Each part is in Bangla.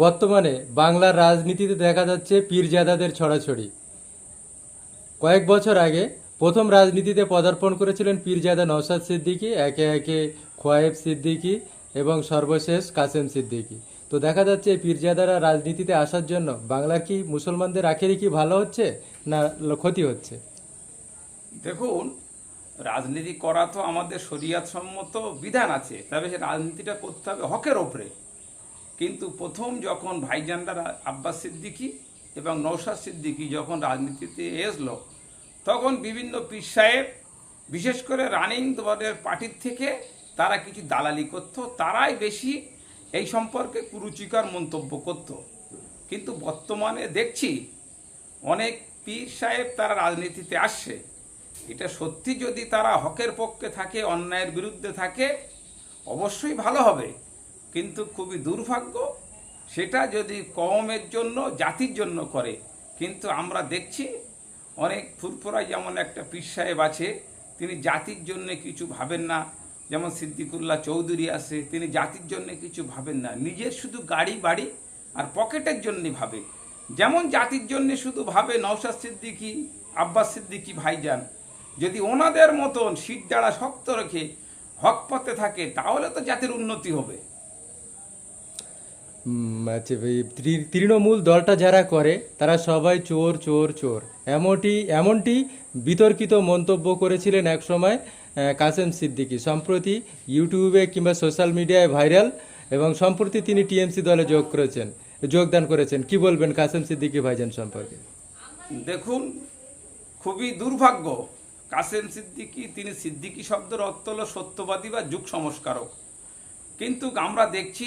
বর্তমানে বাংলার রাজনীতিতে দেখা যাচ্ছে পীরজাদাদের ছড়াছড়ি। কয়েক বছর আগে প্রথম রাজনীতিতে পদার্পণ করেছিলেন পীরজাদা নওশাদ সিদ্দিকী, একে একে খোয়েব সিদ্দিকী এবং সর্বশেষ কাসেম সিদ্দিকী। তো দেখা যাচ্ছে পীরজাদারা রাজনীতিতে আসার জন্য বাংলার কি মুসলমানদের আখেরই কি ভালো হচ্ছে না ক্ষতি হচ্ছে? দেখুন, রাজনীতি করা তো আমাদের শরিয়াত সম্মত বিধান আছে, তবে সে রাজনীতিটা করতে হবে হকের ওপরে। কিন্তু প্রথম যখন ভাইজানরা আব্বাস সিদ্দিকী এবং নৌসাদ সিদ্দিকী যখন রাজনীতিতে এসলো, তখন বিভিন্ন পীর সাহেব, বিশেষ করে রানিং দলের পার্টির থেকে তারা কিছু দালালি করতো, তারাই বেশি এই সম্পর্কে কুরুচিকর মন্তব্য করত। কিন্তু বর্তমানে দেখছি অনেক পীর সাহেব তারা রাজনীতিতে আসছে। এটা সত্যি যদি তারা হকের পক্ষে থাকে, অন্যায়ের বিরুদ্ধে থাকে, অবশ্যই ভালো হবে। কিন্তু খুবই দুর্ভাগ্য, সেটা যদি কমের জন্য, জাতির জন্য করে। কিন্তু আমরা দেখছি অনেক ফুরফুরায় যেমন একটা পীর সাহেব আছে, তিনি জাতির জন্য কিছু ভাবেন না। যেমন সিদ্দিকুল্লাহ চৌধুরী আছে, তিনি জাতির জন্য কিছু ভাবেন না। নিজের শুধু গাড়ি, বাড়ি আর পকেটের জন্যে ভাবে। যেমন জাতির জন্য শুধু ভাবে নওশাদ সিদ্দিকী, আব্বাস সিদ্দিকী ভাইজান। যদি ওনাদের মতন শীত যারা শক্ত রেখে হক পথে থাকে, তাহলে তো জাতির উন্নতি হবে। তৃণমূল দলটা যারা করে, তারা সবাই চোর চোর চোর। এমনটি এমনটি বিতর্কিত মন্তব্য করেছিলেন একসময় কাসেম সিদ্দিকী। সম্প্রতি ইউটিউবে কিংবা সোশ্যাল মিডিয়ায় ভাইরাল এবং সম্প্রতি তিনি টিএমসি দলে যোগ করেছেন, যোগদান করেছেন। কি বলবেন কাসেম সিদ্দিকী ভাইজান সম্পর্কে? দেখুন, খুবই দুর্ভাগ্য। কাসেম সিদ্দিকী, তিনি সিদ্দিকী শব্দের অর্থ হল সত্যবাদী বা যুগ সংস্কারক। কিন্তু আমরা দেখছি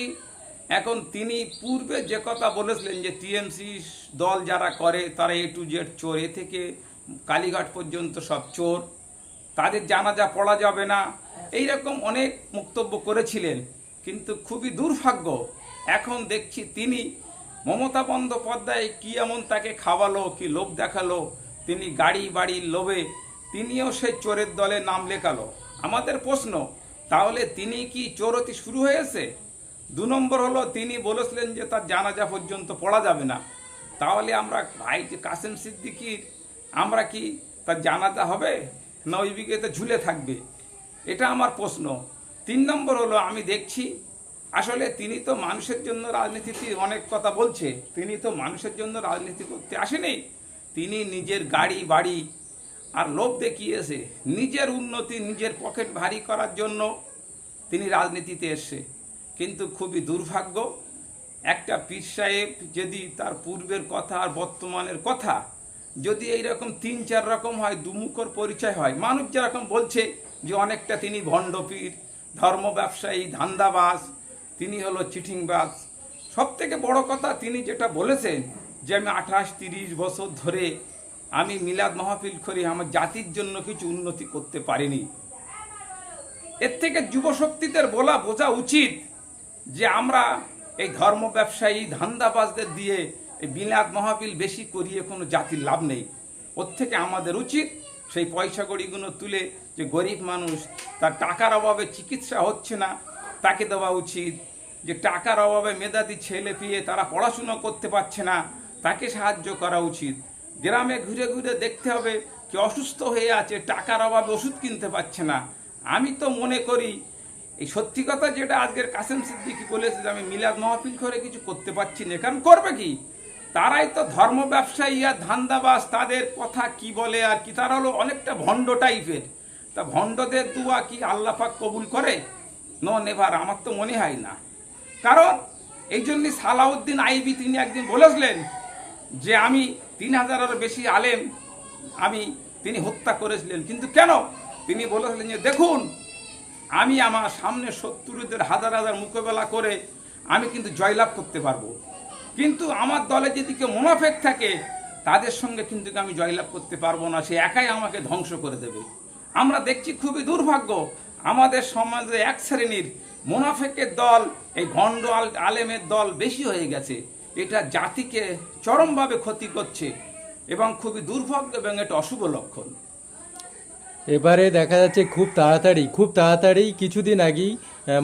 এখন তিনি পূর্বে যে কথা বলেছিলেন যে টিএমসি দল যারা করে, তারা এ টু জেড চোর। এ থেকে কালীঘাট পর্যন্ত সব চোর। তাদের জানাজা পড়া যাবে না। এই রকম অনেক বক্তব্য করেছিলেন, কিন্তু খুবই দুর্ভাগ্য। এখন দেখছি তিনি মমতা বন্দ্যোপাধ্যায় কি এমন তাকে খাওয়ালো, কি লোভ দেখাল, তিনি গাড়ি বাড়ির লোভে, তিনিও সেই চোরের দলে নাম লেখালো। আমাদের প্রশ্ন, তাহলে তিনি কি চোরতি শুরু হয়েছে? দু নম্বর হলো, তিনি বলেছিলেন যে তার জানাজা পর্যন্ত পড়া যাবে না। তাহলে আমরা, ভাই যে কাসেম সিদ্দিকির, আমরা কি তার জানাজা হবে? না ওই বিঘেতে ঝুলে থাকবে? এটা আমার প্রশ্ন। তিন নম্বর হলো, আমি দেখছি, আসলে তিনি তো মানুষের জন্য রাজনীতিতে অনেক কথা বলছে, তিনি তো মানুষের জন্য রাজনীতি করতে আসেনি। তিনি নিজের গাড়ি, বাড়ি আর লোভ দেখিয়েছে। নিজের উন্নতি, নিজের পকেট ভারী করার জন্য তিনি রাজনীতিতে এসছে। কিন্তু খুবই দুর্ভাগ্য, একটা পীর সাহেব যদি তার পূর্বের কথা আর বর্তমানের কথা যদি এই রকম তিন, চার রকম হয়, দুমুখর পরিচয় হয়। মানুষ যেরকম বলছে যে অনেকটা তিনি ভণ্ড পীর, ধর্ম ব্যবসায়ী, ধান্দাবাজ, তিনি হলো চিঠিংবাজ সব থেকে বড় কথা তিনি যেটা বলেছেন যে আমি আঠাশ, তিরিশ বছর ধরে আমি মিলাদ মাহফিল করি, আমার জাতির জন্য কিছু উন্নতি করতে পারিনি। এর থেকে যুবশক্তিদের বলা, বোঝা উচিত যে আমরা এই ধর্ম ব্যবসায়ী, ধান্দাবাজদের দিয়ে এই বিলাদ মহাপিল বেশি করিয়ে কোনো জাতির লাভ নেই। ওর থেকে আমাদের উচিত সেই পয়সা কড়িগুলো তুলে যে গরিব মানুষ, তার টাকার অভাবে চিকিৎসা হচ্ছে না, তাকে দেওয়া উচিত। যে টাকার অভাবে মেধাবী ছেলে পেয়ে তারা পড়াশুনো করতে পারছে না, তাকে সাহায্য করা উচিত। গ্রামে ঘুরে ঘুরে দেখতে হবে কি অসুস্থ হয়ে আছে, টাকার অভাবে ওষুধ কিনতে পারছে না। আমি তো মনে করি এই সত্যি কথা যেটা আজকের কাসেম সিদ্দিকি বলেছে যে আমি মিলাদ মহাফিল করে কিছু করতে পারছি না। কারণ করবে কি? তারাই তো ধর্ম ব্যবসায়ী আর ধান্দাবাস তাদের কথা কি বলে আর কি? তারা হলো অনেকটা ভণ্ড টাইপের। তা ভণ্ডদের দুয়া কি আল্লাহ পাক কবুল করে? নো নেভার আমার তো মনে হয় না। কারণ এই জন্যই সালাউদ্দিন আইবি তিনি একদিন বলেছিলেন যে আমি তিন হাজারের বেশি আলেম, আমি তিনি হত্যা করেছিলেন। কিন্তু কেন? তিনি বলেছিলেন যে দেখুন আমি আমার সামনে শত্রুদের হাজার হাজার মোকাবেলা করে আমি কিন্তু জয়লাভ করতে পারব। কিন্তু আমার দলে যদি কেউ মোনাফেক থাকে, তাদের সঙ্গে কিন্তু আমি জয়লাভ করতে পারব না। সে একাই আমাকে ধ্বংস করে দেবে। আমরা দেখছি খুবই দুর্ভাগ্য। আমাদের সমাজে এক শ্রেণির মোনাফেকের দল, এই ভণ্ড আলেমের দল বেশি হয়ে গেছে। এটা জাতিকে চরমভাবে ক্ষতি করছে এবং খুবই দুর্ভাগ্য এবং এটা অশুভ লক্ষণ। এবারে দেখা যাচ্ছে খুব তাড়াতাড়ি খুব তাড়াতাড়ি কিছুদিন আগেই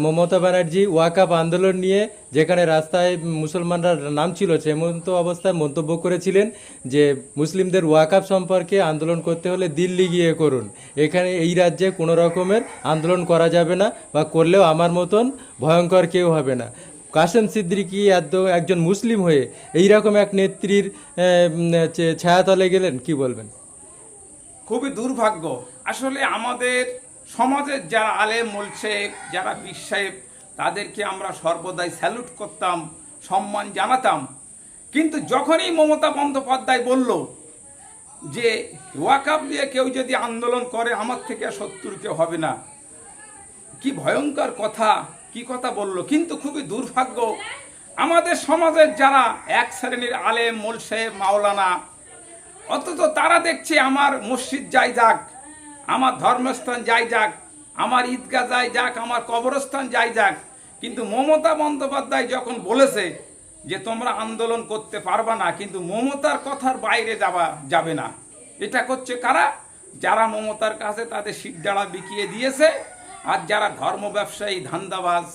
মমতা ব্যানার্জি ওয়াকাপ আন্দোলন নিয়ে যেখানে রাস্তায় মুসলমানরা নাম ছিল সেমন্ত অবস্থায় মন্তব্য করেছিলেন যে মুসলিমদের ওয়াকাপ সম্পর্কে আন্দোলন করতে হলে দিল্লি গিয়ে করুন। এখানে এই রাজ্যে কোনো রকমের আন্দোলন করা যাবে না বা করলেও আমার মতন ভয়ঙ্কর কেউ হবে না। কাসেম সিদ্দিকি একজন মুসলিম হয়ে এই রকম এক নেত্রীর ছায়াতলে গেলেন, কি বলবেন? খুবই দুর্ভাগ্য। আসলে আমাদের সমাজের যারা আলেম, মোল সাহেব যারা সাহেব, তাদেরকে আমরা সর্বদাই স্যালুট করতাম, সম্মান জানাতাম। কিন্তু যখনই মমতা বন্দ্যোপাধ্যায় বলল যে ওয়াকাপ নিয়ে কেউ যদি আন্দোলন করে, আমার থেকে শত্রু কেউ হবে না। কি ভয়ঙ্কর কথা, কি কথা বলল। কিন্তু খুবই দুর্ভাগ্য, আমাদের সমাজের যারা এক শ্রেণির আলেম, মোল সাহেব মাওলানা, অথচ তারা দেখছে আমার মসজিদ যাই যাক আমার ধর্মস্থান যাই যাক, আমার ঈদগাহ যাই যাক, আমার কবরস্থান যাই যাক, কিন্তু মমতা বন্দ্যোপাধ্যায় যখন বলেছে যে তোমরা আন্দোলন করতে পারবা না, কিন্তু মমতার কথার বাইরে যাবা, যাবে না। এটা করছে কারা? যারা মমতার কাছে তাদের শিরদাঁড়া বিকিয়ে দিয়েছে, আর যারা ধর্ম ব্যবসায়ী ধান্দাবাজ,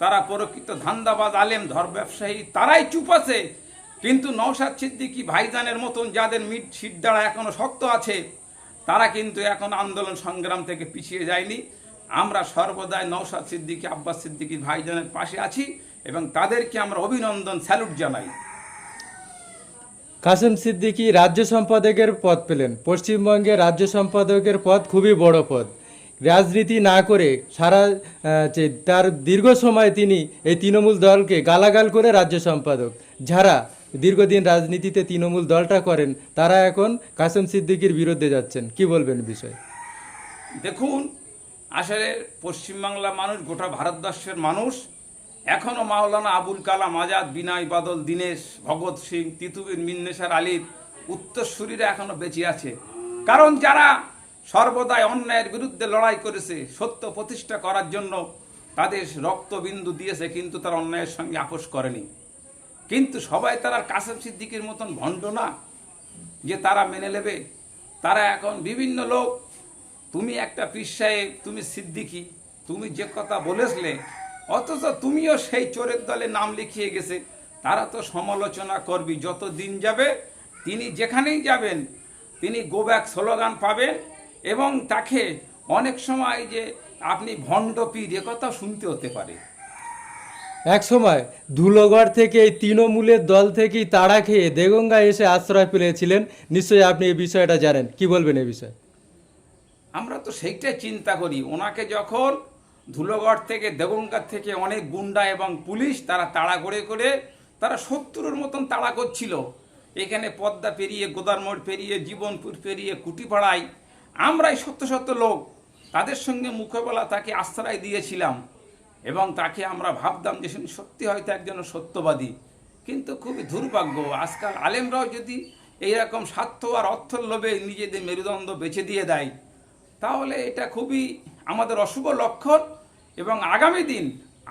তারা প্রকৃত ধান্দাবাজ, আলেম, ধর্ম ব্যবসায়ী, তারাই চুপ আছে। কিন্তু নৌসাদ সিদ্দিকী ভাইজানের মতন যাদের মিট সিদ্ধারা এখনও শক্ত আছে তারা কিন্তু এখন আন্দোলন সংগ্রাম থেকে পিছিয়ে যায়নি। আমরা সর্বদাই নৌসাদ সিদ্দিকী, আব্বাস সিদ্দিকী ভাইজানের পাশে আছি এবং তাদেরকে আমরা অভিনন্দন, স্যালুট জানাই। কাসেম সিদ্দিকী রাজ্য সম্পাদকের পদ পেলেন। পশ্চিমবঙ্গে রাজ্য সম্পাদকের পদ খুবই বড় পদ। রাজনীতি না করে সারা তার দীর্ঘ সময় তিনি এই তৃণমূল দলকে গালাগাল করে রাজ্য সম্পাদক। যারা দীর্ঘদিন রাজনীতিতে তৃণমূল দলটা করেন, তারা এখন কাসেম সিদ্দিকীর বিরুদ্ধে যাচ্ছেন। কি বলবেন বিষয়? দেখুন আসলে পশ্চিমবাংলা মানুষ, গোটা ভারতবর্ষের মানুষ এখনও মাওলানা আবুল কালাম আজাদ, বিনয় বাদল, দীনেশ, ভগৎ সিং তিতুবিন মিন্নেসার আলীর উত্তরসূরিরা এখনও বেঁচে আছে। কারণ যারা সর্বদাই অন্যায়ের বিরুদ্ধে লড়াই করেছে, সত্য প্রতিষ্ঠা করার জন্য তাদের রক্তবিন্দু দিয়েছে, কিন্তু তারা অন্যায়ের সঙ্গে আপোষ করেনি। কিন্তু সবাই তারা কাসেম সিদ্দিকের মতন ভণ্ড না যে তারা মেনে নেবে। তারা এখন বিভিন্ন লোক, তুমি একটা পীর তুমি সিদ্দিকি, তুমি যে কথা বলেছিলে, অথচ তুমিও সেই চোরের দলে নাম লিখিয়ে গেছে। তারা তো সমালোচনা করবি, যত দিন যাবে তিনি যেখানেই যাবেন, তিনি গো ব্যাক স্লোগান পাবেন এবং তাকে অনেক সময় যে আপনি ভণ্ড পীর কথা শুনতে হতে পারে। এক সময় ধুলোগড় থেকে এই তৃণমূলের দল থেকেই তাড়া খেয়ে দেগঙ্গা এসে আশ্রয় পেলেছিলেন। নিশ্চয়ই আপনি এই বিষয়টা জানেন। কি বলবেন এই বিষয়ে? আমরা তো সেইটাই চিন্তা করি। ওনাকে যখন ধুলোগড় থেকে, দেগঙ্গার থেকে অনেক গুন্ডা এবং পুলিশ তারা তাড়া করে করে তারা সত্তরের মতন তাড়া করছিল। এখানে পদ্মা পেরিয়ে গোদারমোড় পেরিয়ে, জীবনপুর পেরিয়ে, কুটিপাড়ায়। আমরাই সত্য সত্য লোক। তাদের সঙ্গে মুখোবেলা তাকে আশ্রয় দিয়েছিলাম। এবং তাকে আমরা ভাবতাম যে সত্যি হয়তো একজন সত্যবাদী। কিন্তু খুবই দুর্ভাগ্য, আজকাল আলেমরাও যদি এইরকম স্বার্থ আর অর্থর লোভে নিজেদের মেরুদণ্ড বেছে দিয়ে দেয়, তাহলে এটা খুবই আমাদের অশুভ লক্ষণ এবং আগামী দিন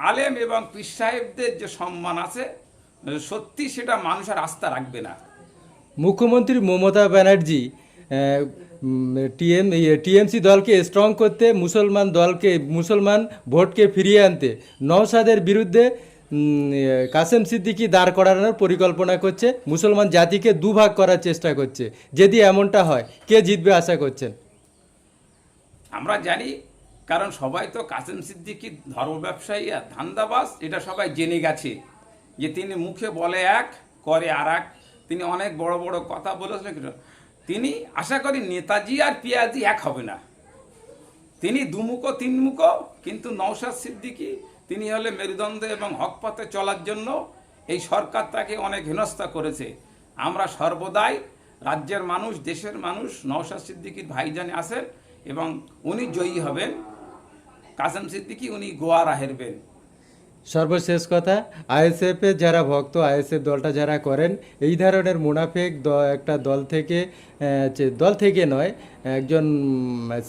আলেম এবং পীর সাহেবদের যে সম্মান আছে, সত্যি সেটা মানুষের আস্থা রাখবে না। মুখ্যমন্ত্রী মমতা ব্যানার্জি টিএম টিএমসি দলকে স্ট্রং করতে, মুসলমান দলকে, মুসলমান ভোটকে ফিরিয়ে আনতে। নওসাদের বিরুদ্ধে কাসেম সিদ্দিকি দাঁড় করানোর পরিকল্পনা করছে। মুসলমান জাতিকে দুভাগ করার চেষ্টা করছে। যদি এমনটা হয়, কে জিতবে আশা করছেন? আমরা জানি, কারণ সবাই তো কাসেম সিদ্দিকি ধর্ম ব্যবসায়ী আর ধান্দাবাস এটা সবাই জেনে গেছে। যে তিনি মুখে বলে এক, করে আর এক। তিনি অনেক বড় বড় কথা বলেছিলেন তিনি আশা করি নেতাজি আর পিয়াজি এক হবে না। তিনি দুমুখো, তিনমুখো, কিন্তু নৌসাদ সিদ্দিকি, তিনি হলে মেরুদণ্ড এবং হকপথে চলার জন্য এই সরকার তাকে অনেক হেনস্থা করেছে। আমরা সর্বদাই রাজ্যের মানুষ, দেশের মানুষ নৌসাদ সিদ্দিকির ভাইজানে আসেন এবং উনি জয়ী হবেন। কাসেম সিদ্দিকি উনি গোয়ারা হেরবেন সর্বশেষ কথা, আইএসএফ যারা ভক্ত, আইএসএফ দলটা যারা করেন, এই ধরনের মুনাফেক একটা দল থেকে দল থেকে নয়, একজন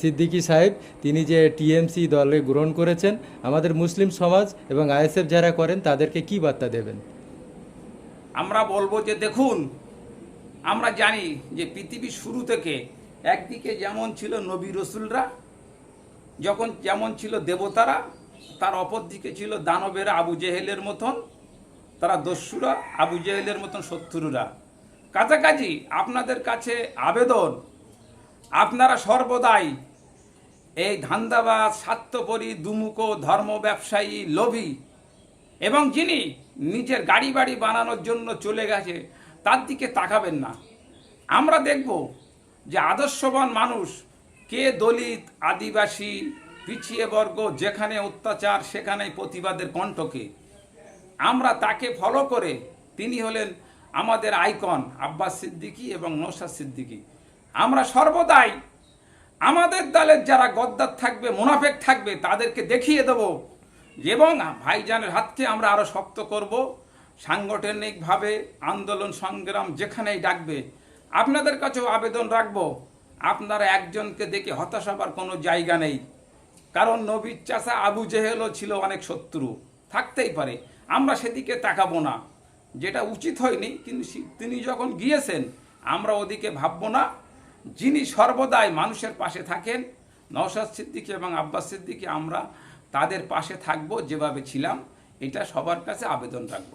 সিদ্দিকী সাহেব, তিনি যে টিএমসি দলে গ্রহণ করেছেন, আমাদের মুসলিম সমাজ এবং আইএসএফ যারা করেন, তাদেরকে কি বার্তা দেবেন? আমরা বলব যে দেখুন, আমরা জানি যে পৃথিবীর শুরু থেকে একদিকে যেমন ছিল নবী রসুলরা, যখন যেমন ছিল দেবতারা তার অপর দিকে ছিল দানবেরা আবু জেহেলের মতন, তারা দস্যুরা, আবু জেহেলের মতন শত্রুরা। কাছাকাছি আপনাদের কাছে আবেদন, আপনারা সর্বদাই এই ধান্দাবাজ, স্বার্থপরী, দুমুখো ধর্ম ব্যবসায়ী, লোভী, এবং যিনি নিজের গাড়ি বাড়ি বানানোর জন্য চলে গেছে, তার দিকে তাকাবেন না। আমরা দেখব যে আদর্শবান মানুষ কে দলিত, আদিবাসী পিছিয়ে বর্গ, যেখানে অত্যাচার সেখানে প্রতিবাদের কণ্ঠকে। আমরা তাকে ফলো করে তিনি হলেন আমাদের আইকন, আব্বাস সিদ্দিকী এবং নৌসাদ সিদ্দিকী। আমরা সর্বদাই আমাদের দলের যারা গদ্দার থাকবে, মুনাফেক থাকবে, তাদেরকে দেখিয়ে দেব এবং ভাইজানের হাতকে আমরা আরও শক্ত করব। সাংগঠনিকভাবে আন্দোলন, সংগ্রাম যেখানেই ডাকবে, আপনাদের কাছেও আবেদন রাখব। আপনারা একজনকে দেখে হতাশ হবার কোনো জায়গা নেই। কারণ নবীর চাষা আবু জেহেলও ছিল অনেক শত্রু। থাকতেই পারে। আমরা সেদিকে তাকাবো না। যেটা উচিত হয়নি, কিন্তু তিনি যখন গিয়েছেন, আমরা ওদিকে ভাববো না। যিনি সর্বদাই মানুষের পাশে থাকেন, নওশাদ সিদ্দিকী এবং আব্বাস সিদ্দিকী, আমরা তাদের পাশে থাকব, যেভাবে ছিলাম, এটা সবার কাছে আবেদন রাখব।